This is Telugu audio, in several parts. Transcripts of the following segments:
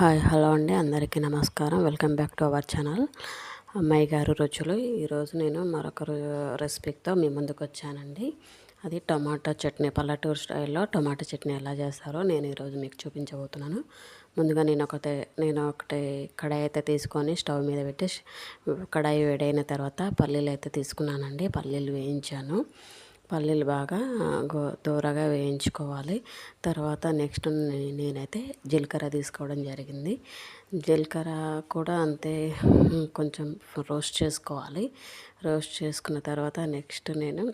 హాయ్ హలో అండి. అందరికీ నమస్కారం. Welcome back to our channel. అమ్మాయి గారు రుచులు. ఈరోజు నేను మరొక రెసిపీతో మీ ముందుకు వచ్చానండి. అది టమాటా చట్నీ. పల్లెటూరు స్టైల్లో టమాటా చట్నీ ఎలా చేస్తారో నేను ఈరోజు మీకు చూపించబోతున్నాను. ముందుగా నేను ఒకటే నేను ఒకటి కడాయి అయితే తీసుకొని స్టవ్ మీద పెట్టి కడాయి వేడైన తర్వాత పల్లీలు అయితే తీసుకున్నానండి. పల్లీలు వేయించాను. పల్లీలు బాగా గో దూరగా వేయించుకోవాలి. తర్వాత నెక్స్ట్ నేనైతే జీలకర్ర తీసుకోవడం జరిగింది. జీలకర్ర కూడా అంతే కొంచెం రోస్ట్ చేసుకోవాలి. రోస్ట్ చేసుకున్న తర్వాత నెక్స్ట్ నేను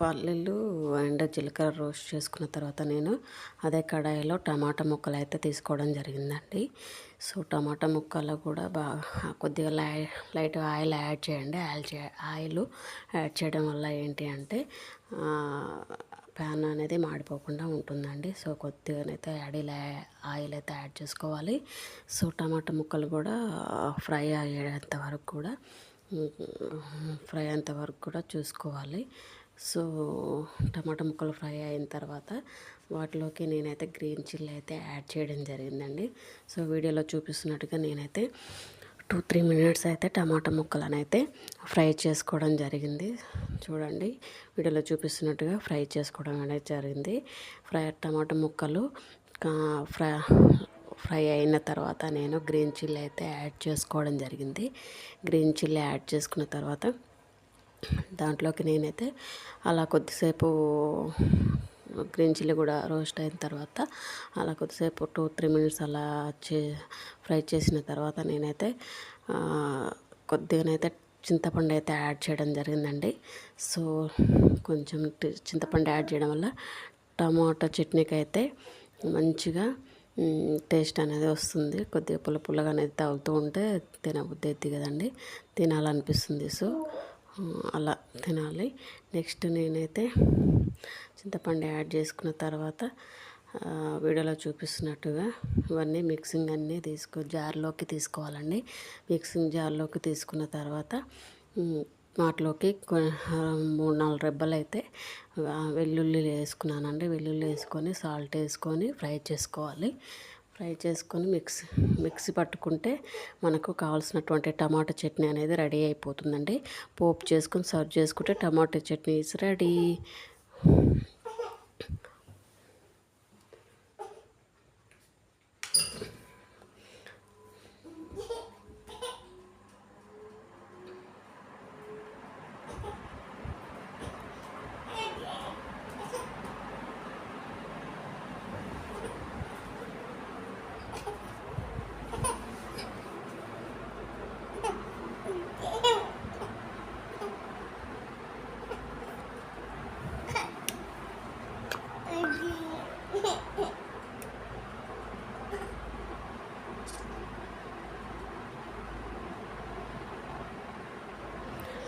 పల్లీలు అండ్ జీలకర్ర రోస్ట్ చేసుకున్న తర్వాత నేను అదే కడాయిలో టమాటా ముక్కలు అయితే తీసుకోవడం జరిగిందండి. సో టమాటా ముక్కలు కూడా బాగా కొద్దిగా లై లైట్ ఆయిల్ యాడ్ చేయండి. ఆయిల్ చే ఆయిల్ యాడ్ చేయడం వల్ల ఏంటి అంటే ప్యాన్ అనేది మాడిపోకుండా ఉంటుందండి. సో కొద్దిగానైతే యాడీ ఆయిల్ అయితే యాడ్ చేసుకోవాలి. సో టమాటా ముక్కలు కూడా ఫ్రై అయ్యేంత వరకు కూడా ఫ్రై అయ్యేంత వరకు కూడా చూసుకోవాలి. సో టమాటా ముక్కలు ఫ్రై అయిన తర్వాత వాటిలోకి నేనైతే గ్రీన్ చిల్లీ అయితే యాడ్ చేయడం జరిగిందండి. సో వీడియోలో చూపిస్తున్నట్టుగా నేనైతే టూ త్రీ మినిట్స్ అయితే టమాటా ముక్కలను అయితే ఫ్రై చేసుకోవడం జరిగింది. చూడండి వీడియోలో చూపిస్తున్నట్టుగా ఫ్రై చేసుకోవడం అనేది జరిగింది. ఫ్రై టమాటా ముక్కలు ఫ్రై ఫ్రై అయిన తర్వాత నేను గ్రీన్ చిల్లీ అయితే యాడ్ చేసుకోవడం జరిగింది. గ్రీన్ చిల్లీ యాడ్ చేసుకున్న తర్వాత దాంట్లోకి నేనైతే అలా కొద్దిసేపు గ్రీన్ చిల్లీ కూడా రోస్ట్ అయిన తర్వాత అలా కొద్దిసేపు టూ త్రీ మినిట్స్ అలా చే ఫ్రై చేసిన తర్వాత నేనైతే కొద్దిగానైతే చింతపండు అయితే యాడ్ చేయడం జరిగిందండి. సో కొంచెం చింతపండు యాడ్ చేయడం వల్ల టమాటో చట్నీకి అయితే మంచిగా టేస్ట్ అనేది వస్తుంది. కొద్దిగా పుల్ల పుల్లగా అనేది తాగుతూ ఉంటే తినబుద్ధి అవుతుంది కదండి. తినాలనిపిస్తుంది. సో అలా తినాలి. నెక్స్ట్ నేనైతే చింతపండు యాడ్ చేసుకున్న తర్వాత వీడియోలో చూపిస్తున్నట్టుగా ఇవన్నీ మిక్సింగ్ అన్నీ తీసుకో జార్లోకి తీసుకోవాలండి. మిక్సింగ్ జార్లోకి తీసుకున్న తర్వాత వాటిలోకి మూడు నాలుగు రెబ్బలు అయితే వెల్లుల్లి వేసుకున్నానండి. వెల్లుల్లి వేసుకొని సాల్ట్ వేసుకొని ఫ్రై చేసుకోవాలి. ఫ్రై చేసుకొని మిక్సీ మిక్సీ పట్టుకుంటే మనకు కావాల్సినటువంటి టమాటా చట్నీ అనేది రెడీ అయిపోతుందండి. పోపు చేసుకొని సర్వ్ చేసుకుంటే టమాటా చట్నీ ఇస్ రెడీ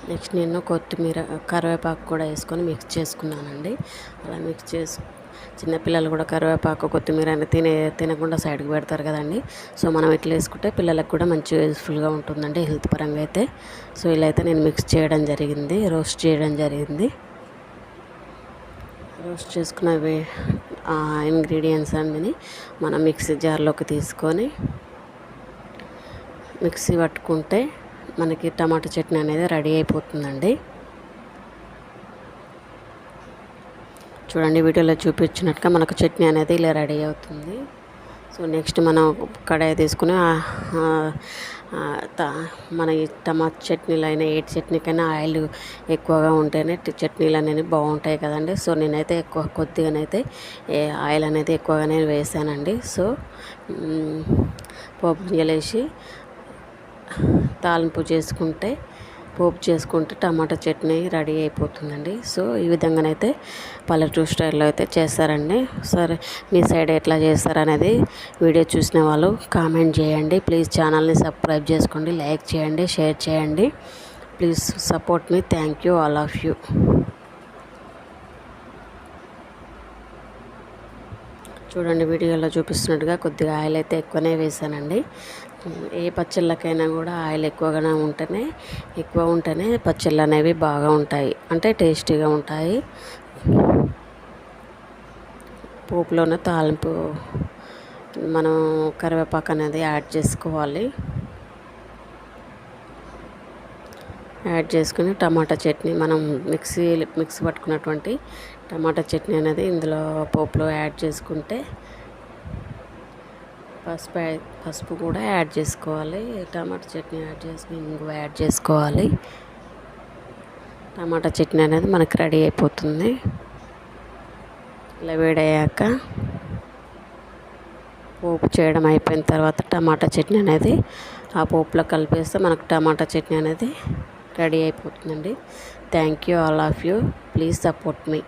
నెక్స్ట్ నేను కొత్తిమీర కరివేపాకు కూడా వేసుకొని మిక్స్ చేసుకున్నానండి. అలా మిక్స్ చేసు చిన్నపిల్లలు కూడా కరివేపాకు కొత్తిమీర అని తినే తినకుండా సైడ్కి పెడతారు కదండి. సో మనం ఇట్లా వేసుకుంటే పిల్లలకు కూడా మంచి యూస్ఫుల్గా ఉంటుందండి హెల్త్ పరంగా అయితే. సో ఇలా అయితే నేను మిక్స్ చేయడం జరిగింది రోస్ట్ చేయడం జరిగింది. రోస్ట్ చేసుకున్నవి ఇంగ్రీడియంట్స్ అన్నీ మనం మిక్సీ జార్లోకి తీసుకొని మిక్సీ పట్టుకుంటే మనకి టమాటా చట్నీ అనేది రెడీ అయిపోతుందండి. చూడండి వీడియోలో చూపించినట్టుగా మనకు చట్నీ అనేది ఇలా రెడీ అవుతుంది. సో నెక్స్ట్ మనం కడాయి తీసుకుని మన టమాటా చట్నీలు అయినా ఏ చట్నీకైనా ఆయిల్ ఎక్కువగా ఉంటేనే చట్నీలు అనేవి బాగుంటాయి కదండి. సో నేనైతే ఎక్కువ కొద్దిగానైతే ఆయిల్ అనేది ఎక్కువగానే వేసానండి. సో పోపు గింజలు వేసి తాలింపు చేసుకుంటే పోపు చేసుకుంటే టమాటా చట్నీ రెడీ అయిపోతుందండి. సో ఈ విధంగానైతే పల్లెటూరు స్టైల్లో అయితే చేస్తారండి. సరే మీ సైడ్ ఎట్లా చేస్తారనేది వీడియో చూసిన వాళ్ళు కామెంట్ చేయండి. ప్లీజ్ ఛానల్ని సబ్స్క్రైబ్ చేసుకోండి లైక్ చేయండి షేర్ చేయండి. Please support me. Thank you. All of you. చూడండి వీడియోలో చూపిస్తున్నట్టుగా కొద్దిగా ఆయిల్ అయితే ఎక్కువనే వేసానండి ఏ పచ్చళ్ళకైనా కూడా ఆయిల్ ఎక్కువగానే ఉంటేనే ఎక్కువ ఉంటేనే పచ్చళ్ళు అనేవి బాగా ఉంటాయి. అంటే టేస్టీగా ఉంటాయి. పోపులోనే తాలింపు మనం కరివేపాకు అనేది యాడ్ చేసుకోవాలి. యాడ్ చేసుకుని టమాటా చట్నీ మనం మిక్సీ మిక్సీ పట్టుకున్నటువంటి టమాటా చట్నీ అనేది ఇందులో పోపులో యాడ్ చేసుకుంటే పసుపు పసుపు కూడా యాడ్ చేసుకోవాలి. టమాటా చట్నీ యాడ్ చేసుకుని ఇంగువ యాడ్ చేసుకోవాలి. టమాటా చట్నీ అనేది మనకు రెడీ అయిపోతుంది. ఇలా వేడయ్యాక పోపు చేయడం అయిపోయిన తర్వాత టమాటా చట్నీ అనేది ఆ పోపులో కలిపేస్తే మనకు టమాటా చట్నీ అనేది రెడీ అయిపోతుందండి. Thank you all of you. Please support me.